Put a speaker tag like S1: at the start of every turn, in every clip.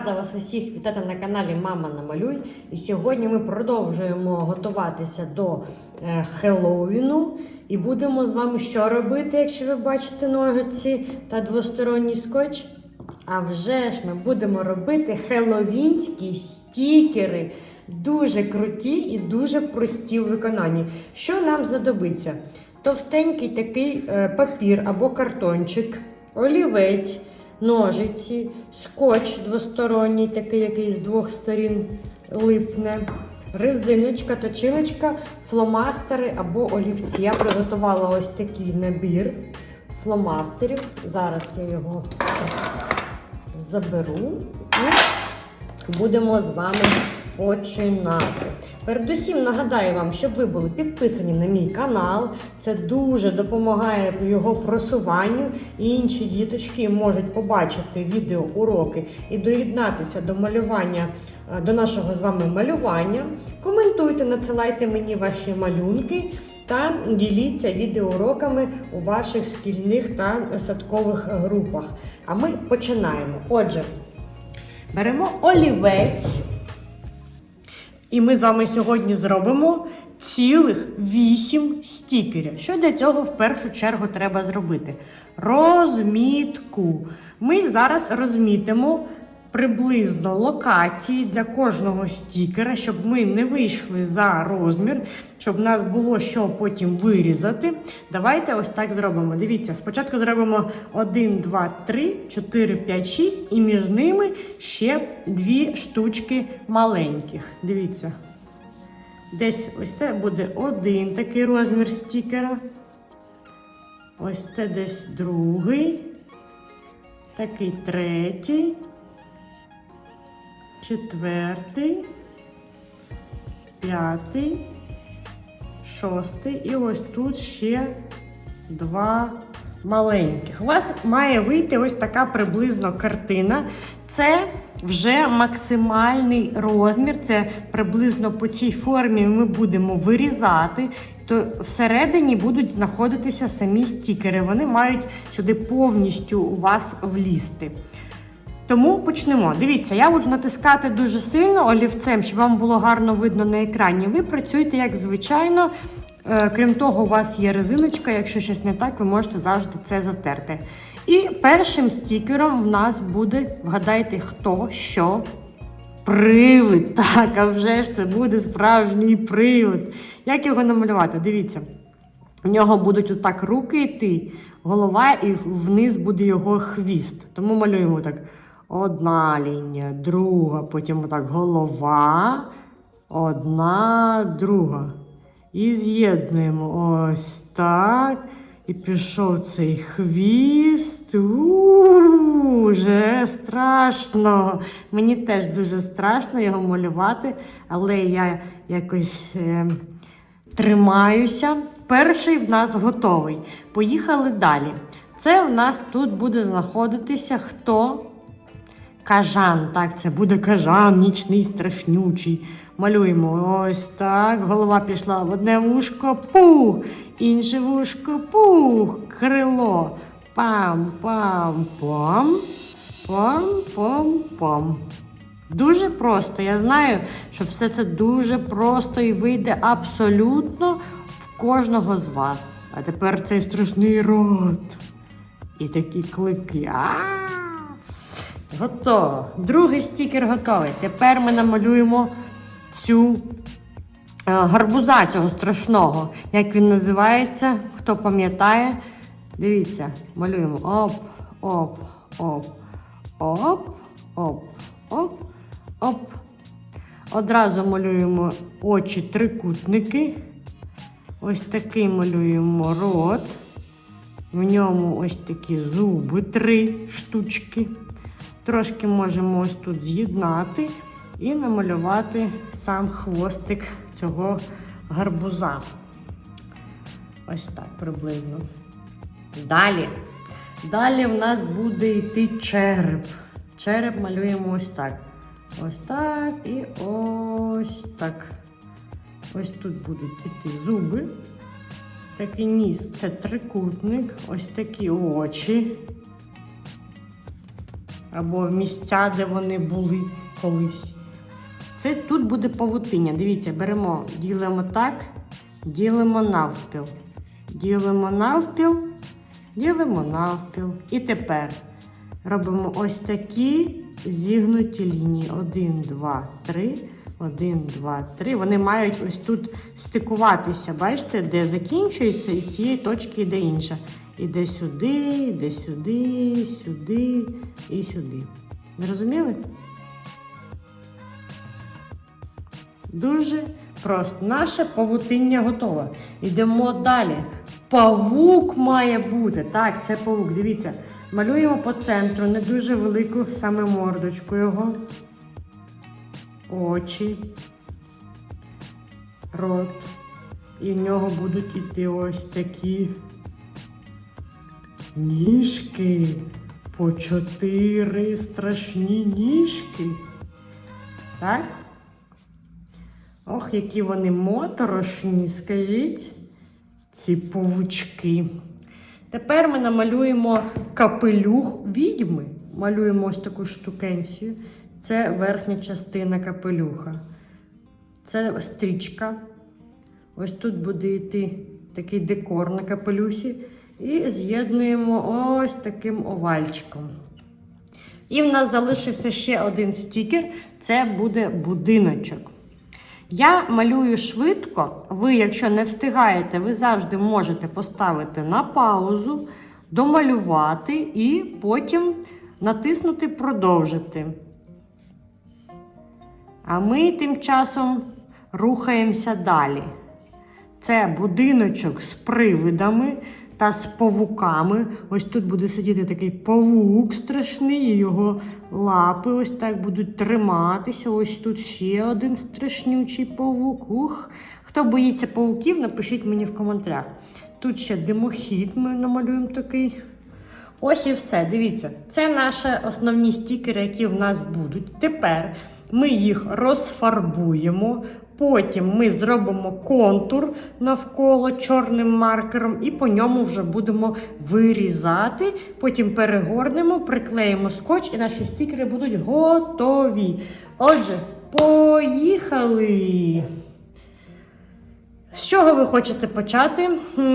S1: рада вас усіх вітати на каналі Мама Намалюй. І сьогодні ми продовжуємо готуватися до е, Хеллоуіну. І будемо з вами що робити, якщо ви бачите ножиці та двосторонній скотч. А вже ж ми будемо робити хеллоуінські стікери. Дуже круті і дуже прості в виконанні. Що нам знадобиться? Товстенький такий е, папір або картончик, олівець, ножиці, скотч двосторонній, такий, який з двох сторін липне, резиночка, точилочка, фломастери або олівці. Я приготувала ось такий набір фломастерів. Зараз я його заберу і будемо з вами починати. Передусім нагадаю вам, щоб ви були підписані на мій канал. Це дуже допомагає його просуванню. І інші діточки можуть побачити відеоуроки і доєднатися до малювання, е, до нашого з вами малювання. Коментуйте, надсилайте мені ваші малюнки. Та діліться відеоуроками у ваших шкільних та садкових групах. А ми починаємо. Отже, беремо олівець. І ми з вами сьогодні зробимо цілих 8 стікерів. Що для цього в першу чергу треба зробити? Розмітку. Ми зараз розмітимо приблизно локації для кожного стікера, щоб ми не вийшли за розмір, щоб в нас було що потім вирізати. Давайте ось так зробимо. Дивіться, спочатку зробимо 1, 2, 3, 4, 5, 6, і між ними ще дві штучки маленьких. Дивіться. Десь ось це буде один такий розмір стікера. Ось це десь другий. Такий третій. Четвертий. П'ятий. Шостий. І ось тут ще два маленьких. У вас має вийти ось така приблизно картина. Це вже максимальний розмір. Це приблизно по цій формі ми будемо вирізати. То всередині будуть знаходитися самі стікери. Вони мають сюди повністю у вас влізти. Тому почнемо. Дивіться, я буду натискати дуже сильно олівцем, щоб вам було гарно видно на екрані. Ви працюєте як звичайно. Е, Крім того, у вас є резиночка, якщо щось не так, ви можете завжди це затерти. І першим стікером в нас буде, вгадайте, хто, що. Привид. Так, а вже ж це буде справжній привид. Як його намалювати? Дивіться. У нього будуть отак руки йти, голова, і вниз буде його хвіст. Тому малюємо так. Одна лінія, друга, потім отак голова, одна, друга. І з'єднуємо ось так. І пішов цей хвіст. У, Вже страшно. Мені теж дуже страшно його малювати, але я якось е, тримаюся. Перший в нас готовий. Поїхали далі. Це в нас тут буде знаходитися хто? Кажан. Так, це буде кажан, нічний, страшнючий. Малюємо ось так. Голова пішла в одне вушко, пух, інше вушко, пух, крило. Пам-пам-пам. Пам-пам-пам. Дуже просто. Я знаю, що все це дуже просто і вийде абсолютно в кожного з вас. А тепер цей страшний рот. І такі клики. А! Готово. Другий стікер готовий. Тепер ми намалюємо цю е, гарбуза цього страшного. Як він називається? Хто пам'ятає? Дивіться, малюємо. Оп, оп, оп, оп, оп, оп, оп. Одразу малюємо очі трикутники. Ось такий малюємо рот. В ньому ось такі зуби, три штучки. Трошки можемо ось тут з'єднати і намалювати сам хвостик цього гарбуза. Ось так приблизно. Далі. Далі в нас буде йти череп. Череп малюємо ось так. Ось так і ось так. Ось тут будуть іти зуби. Такий ніс це трикутник, ось такі очі. Або місця, де вони були колись. Це тут буде павутиння. Дивіться, беремо, ділимо так, ділимо навпіл. Ділимо навпіл, ділимо навпіл. І тепер робимо ось такі зігнуті лінії. Один, два, три. Один, два, три. Вони мають ось тут стикуватися. Бачите, де закінчується, і з цієї точки йде інша. Іде сюди, іде сюди, сюди і сюди. Зрозуміли? Дуже просто. Наше павутиння готове. Йдемо далі. Павук має бути. Так, це павук. Дивіться. Малюємо по центру, не дуже велику саме мордочку його. Очі. Рот. І в нього будуть іти ось такі ніжки. По чотири страшні ніжки. Так? Ох, які вони моторошні, скажіть, ці павучки. Тепер ми намалюємо капелюх відьми. Малюємо ось таку штукенцію. Це верхня частина капелюха. Це стрічка. Ось тут буде йти такий декор на капелюсі. І з'єднуємо ось таким овальчиком. І в нас залишився ще один стікер це буде будиночок. Я малюю швидко. Ви, якщо не встигаєте, ви завжди можете поставити на паузу, домалювати і потім натиснути Продовжити. А ми тим часом рухаємося далі. Це будиночок з привидами та з павуками. Ось тут буде сидіти такий павук страшний, і його лапи ось так будуть триматися. Ось тут ще один страшнючий павук. Ух. Хто боїться павуків, напишіть мені в коментарях. Тут ще димохід ми намалюємо такий. Ось і все. Дивіться, це наші основні стікери, які в нас будуть. Тепер ми їх розфарбуємо. Потім ми зробимо контур навколо чорним маркером, і по ньому вже будемо вирізати. Потім перегорнемо, приклеїмо скотч, і наші стікери будуть готові. Отже, поїхали! З чого ви хочете почати?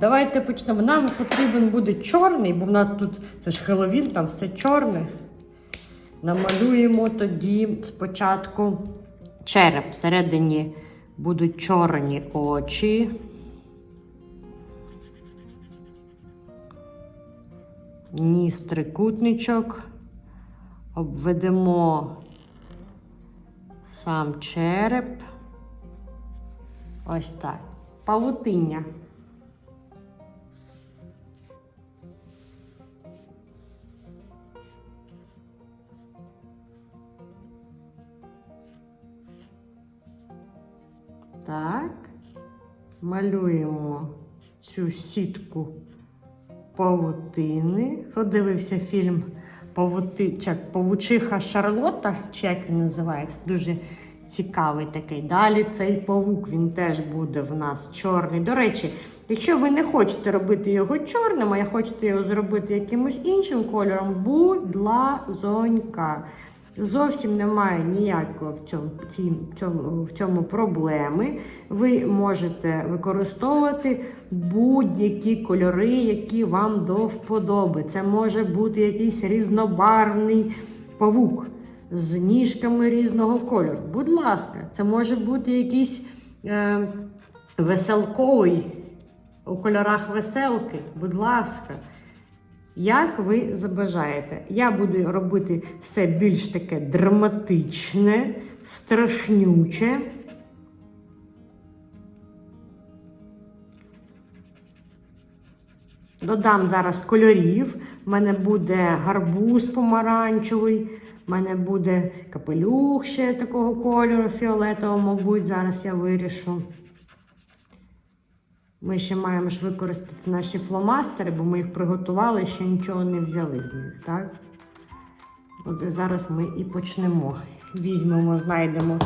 S1: Давайте почнемо. Нам потрібен буде чорний, бо в нас тут це ж Хеллоуін, там все чорне. Намалюємо тоді спочатку череп. Всередині будуть чорні очі. Ніс трикутничок. Обведемо сам череп. Ось так. Павутиння. Малюємо цю сітку павутини. Хто дивився фільм Павути... чи як, Павучиха Шарлотта, чи як він називається? Дуже цікавий такий. Далі цей павук, він теж буде в нас чорний. До речі, якщо ви не хочете робити його чорним, а хочете його зробити якимось іншим кольором, будь лазонька. Зовсім немає ніякого в цьому, цім- цьому, в цьому проблеми. Ви можете використовувати будь-які кольори, які вам до вподоби. Це може бути якийсь різнобарвний павук з ніжками різного кольору. Будь ласка, це може бути якийсь е, веселковий у кольорах веселки. Будь ласка. Як ви забажаєте? Я буду робити все більш таке драматичне, страшнюче. Додам зараз кольорів. У мене буде гарбуз помаранчевий, в мене буде капелюх ще такого кольору, фіолетового, мабуть, зараз я вирішу. Ми ще маємо ж використати наші фломастери, бо ми їх приготували, ще нічого не взяли з них, так? От зараз ми і почнемо. Візьмемо, знайдемо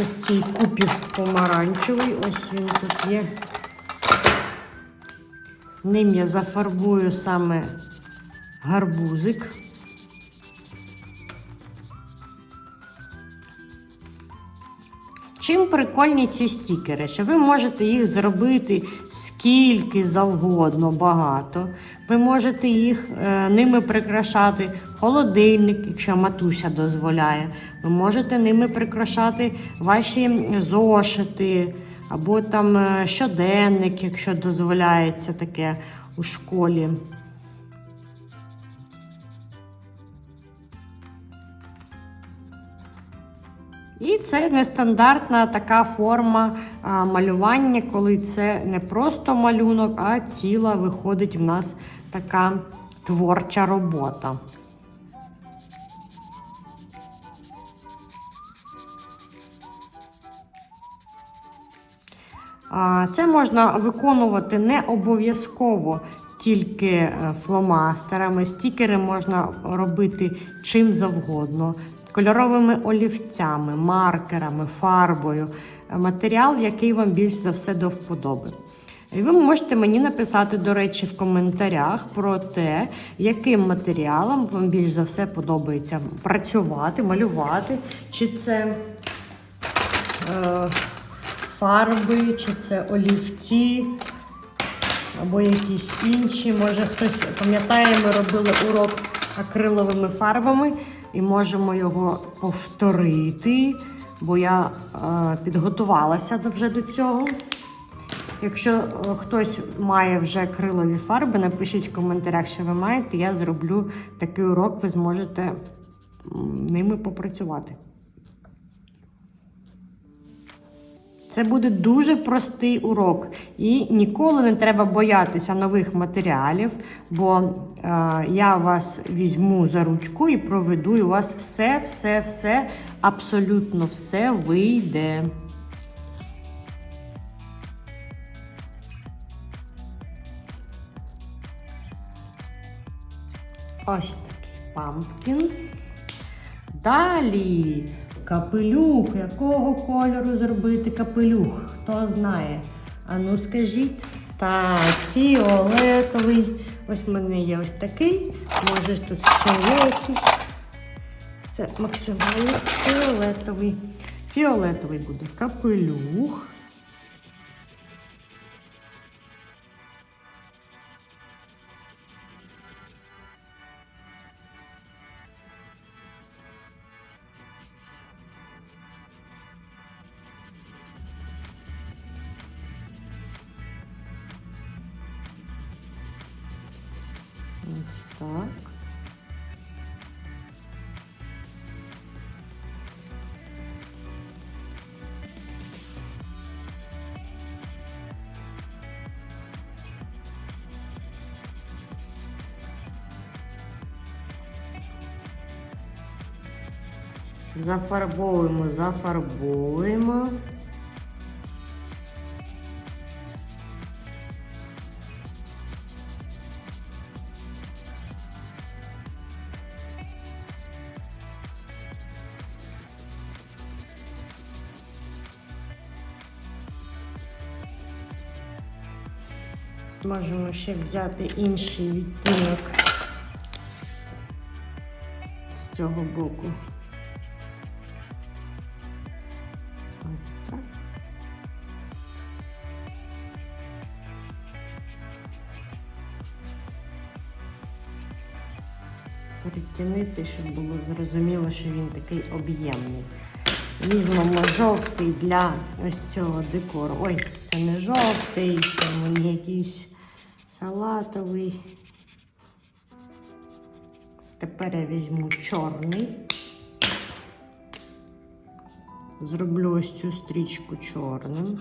S1: ось цей купі помаранчевий. Ось він тут є. Ним я зафарбую саме гарбузик. Чим прикольні ці стікери? Що ви можете їх зробити скільки завгодно багато. Ви можете їх е, ними прикрашати холодильник, якщо матуся дозволяє. Ви можете ними прикрашати ваші зошити або там е, щоденник, якщо дозволяється таке у школі. І це нестандартна така форма малювання, коли це не просто малюнок, а ціла виходить в нас така творча робота. Це можна виконувати не обов'язково тільки е, фломастерами. Стікери можна робити чим завгодно, кольоровими олівцями, маркерами, фарбою. Е, Матеріал, який вам більш за все до вподоби. І ви можете мені написати, до речі, в коментарях про те, яким матеріалом вам більш за все подобається працювати, малювати, чи це. Е, фарби, чи це олівці, або якісь інші. Може хтось пам'ятає, ми робили урок акриловими фарбами і можемо його повторити, бо я е, підготувалася вже до цього. Якщо е, хтось має вже крилові фарби, напишіть в коментарях, що ви маєте. Я зроблю такий урок, ви зможете ними попрацювати. Це буде дуже простий урок, і ніколи не треба боятися нових матеріалів, бо е, я вас візьму за ручку і проведу, і у вас все, все, все, абсолютно все вийде. Ось такий пампкін. Далі капелюх. Якого кольору зробити капелюх? Хто знає? А ну скажіть. Так, фіолетовий. Ось в мене є ось такий. Може тут ще є якийсь. Це максимально фіолетовий. Фіолетовий буде капелюх. Так. Зафарбовуємо, зафарбовуємо. Можемо ще взяти інший відтінок з цього боку. Ось щоб було зрозуміло, що він такий об'ємний. Візьмемо жовтий для ось цього декору. Ой, це не жовтий, це мені якийсь салатовий. Тепер я візьму чорний. Зроблю ось цю стрічку чорним.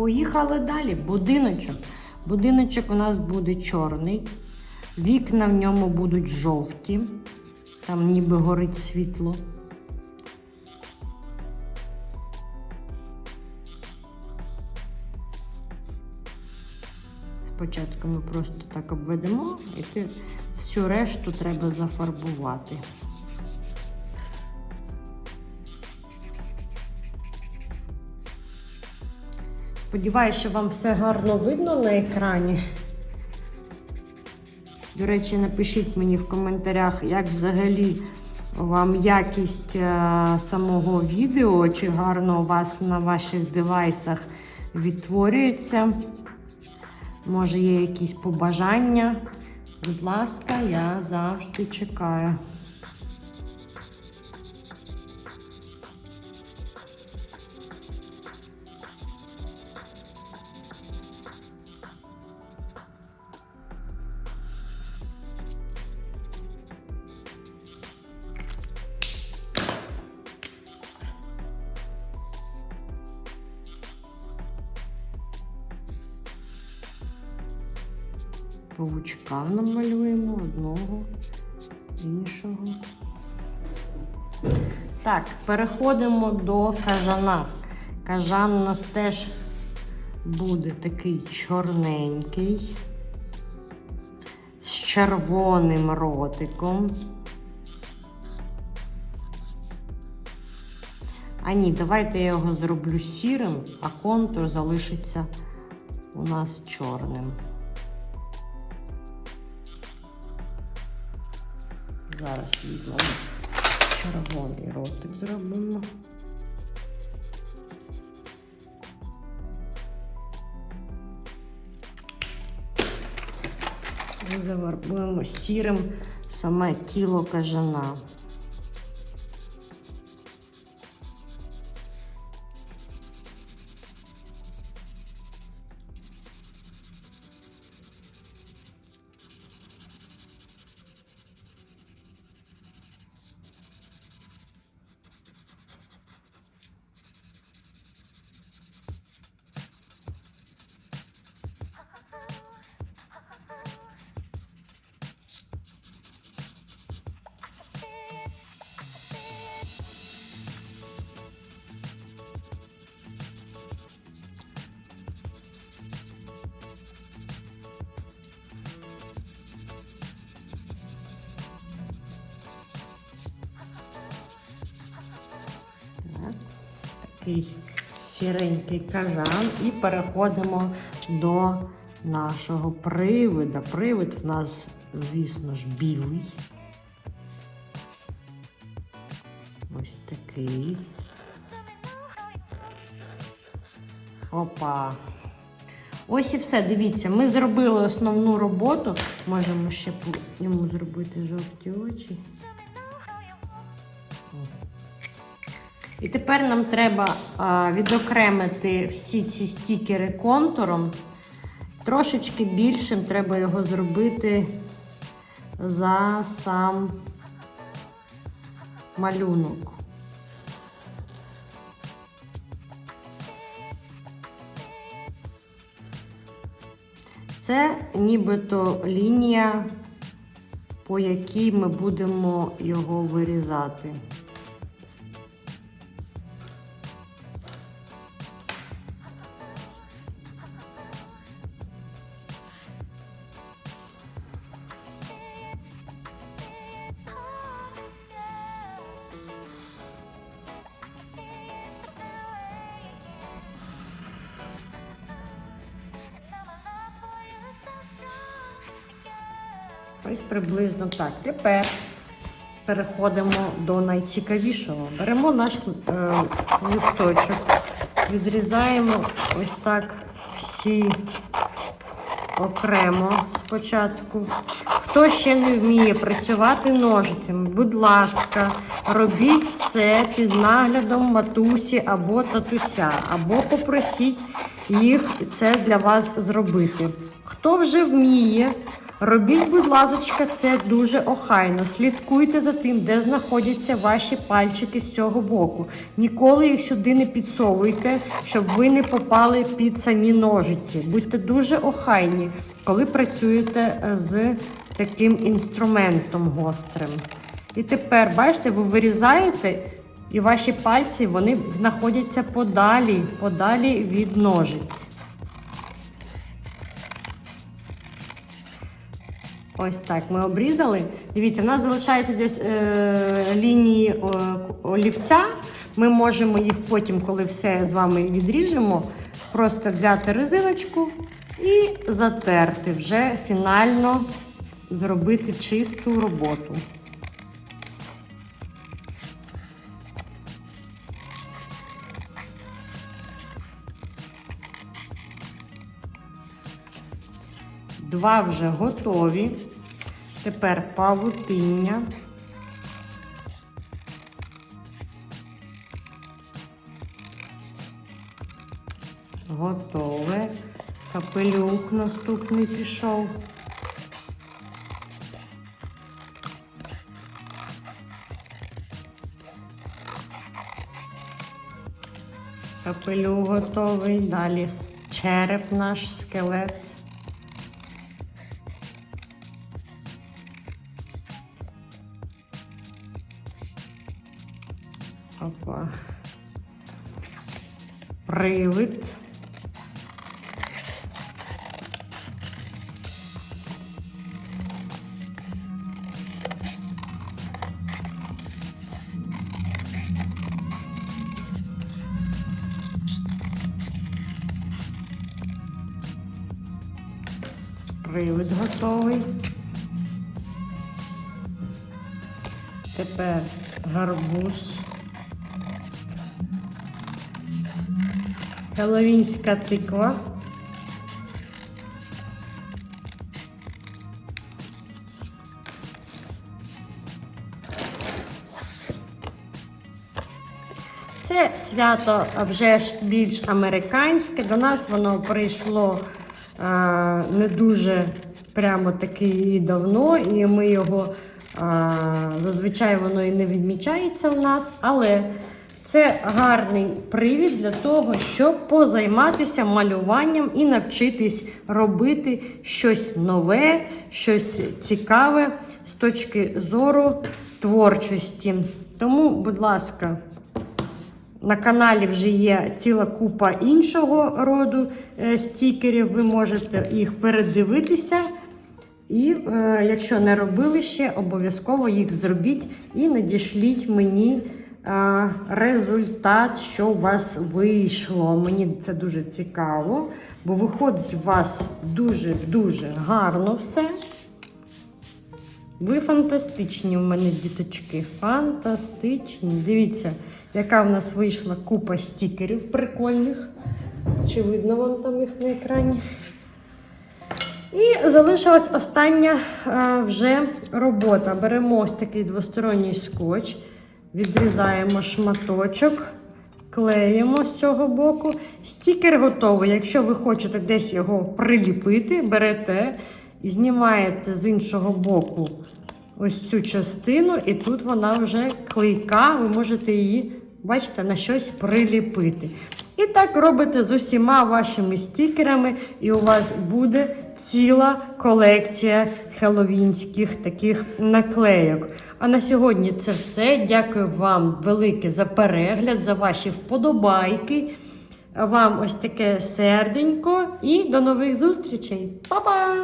S1: Поїхали далі. Будиночок. Будиночок у нас буде чорний. Вікна в ньому будуть жовті. Там ніби горить світло. Спочатку ми просто так обведемо і всю решту треба зафарбувати. Сподіваюся, що вам все гарно видно на екрані. До речі, напишіть мені в коментарях, як взагалі вам якість е, самого відео, чи гарно у вас на ваших девайсах відтворюється. Може, є якісь побажання. Будь ласка, я завжди чекаю. Павучка намалюємо одного, іншого. Так, переходимо до кажана. Кажан у нас теж буде такий чорненький, з червоним ротиком. А ні, давайте я його зроблю сірим, а контур залишиться у нас чорним. Зараз візьмемо червоний ротик зробимо. Ми завербуємо сірим саме тіло кажана. Такий сіренький кажан. І переходимо до нашого привида. Привид в нас, звісно ж, білий. Ось такий. Опа. Ось і все, дивіться, ми зробили основну роботу. Можемо ще йому зробити жовті очі. І тепер нам треба відокремити всі ці стікери контуром. Трошечки більшим треба його зробити за сам малюнок. Це нібито лінія, по якій ми будемо його вирізати. Ось приблизно так. Тепер переходимо до найцікавішого. Беремо наш е, листочок, відрізаємо ось так всі окремо спочатку. Хто ще не вміє працювати ножицями, будь ласка, робіть це під наглядом матусі або татуся, або попросіть їх це для вас зробити. Хто вже вміє, робіть, будь ласка, це дуже охайно. Слідкуйте за тим, де знаходяться ваші пальчики з цього боку. Ніколи їх сюди не підсовуйте, щоб ви не попали під самі ножиці. Будьте дуже охайні, коли працюєте е, з таким інструментом гострим. І тепер, бачите, ви вирізаєте, і ваші пальці вони знаходяться подалі, подалі від ножиць. Ось так ми обрізали. Дивіться, в нас залишається десь е, лінії о, олівця. Ми можемо їх потім, коли все з вами відріжемо, просто взяти резиночку і затерти, вже фінально зробити чисту роботу. Два вже готові. Тепер павутиння. Готове. Капелюх наступний пішов. Капелюх готовий. Далі череп наш скелет. Опа. Привид. Привид готовий. Тепер гарбуз. Хеловінська тиква. Це свято вже ж більш американське. До нас воно прийшло е, не дуже прямо таки і давно, і ми його е, зазвичай воно і не відмічається у нас, але це гарний привід для того, щоб позайматися малюванням і навчитись робити щось нове, щось цікаве з точки зору творчості. Тому, будь ласка. На каналі вже є ціла купа іншого роду е, стікерів. Ви можете їх передивитися. І е, якщо не робили ще, обов'язково їх зробіть і надішліть мені результат, що у вас вийшло. Мені це дуже цікаво, бо виходить у вас дуже-дуже гарно все. Ви фантастичні в мене, діточки. Фантастичні. Дивіться, яка в нас вийшла купа стікерів прикольних. Чи видно вам там їх на екрані? І залишилась остання вже робота. Беремо ось такий двосторонній скотч, відрізаємо шматочок, клеїмо з цього боку. Стікер готовий. Якщо ви хочете десь його приліпити, берете і знімаєте з іншого боку ось цю частину, і тут вона вже клейка, ви можете її, бачите, на щось приліпити. І так робите з усіма вашими стікерами, і у вас буде ціла колекція хеловінських таких наклейок. А на сьогодні це все. Дякую вам велике за перегляд, за ваші вподобайки. Вам ось таке серденько і до нових зустрічей. Па-па!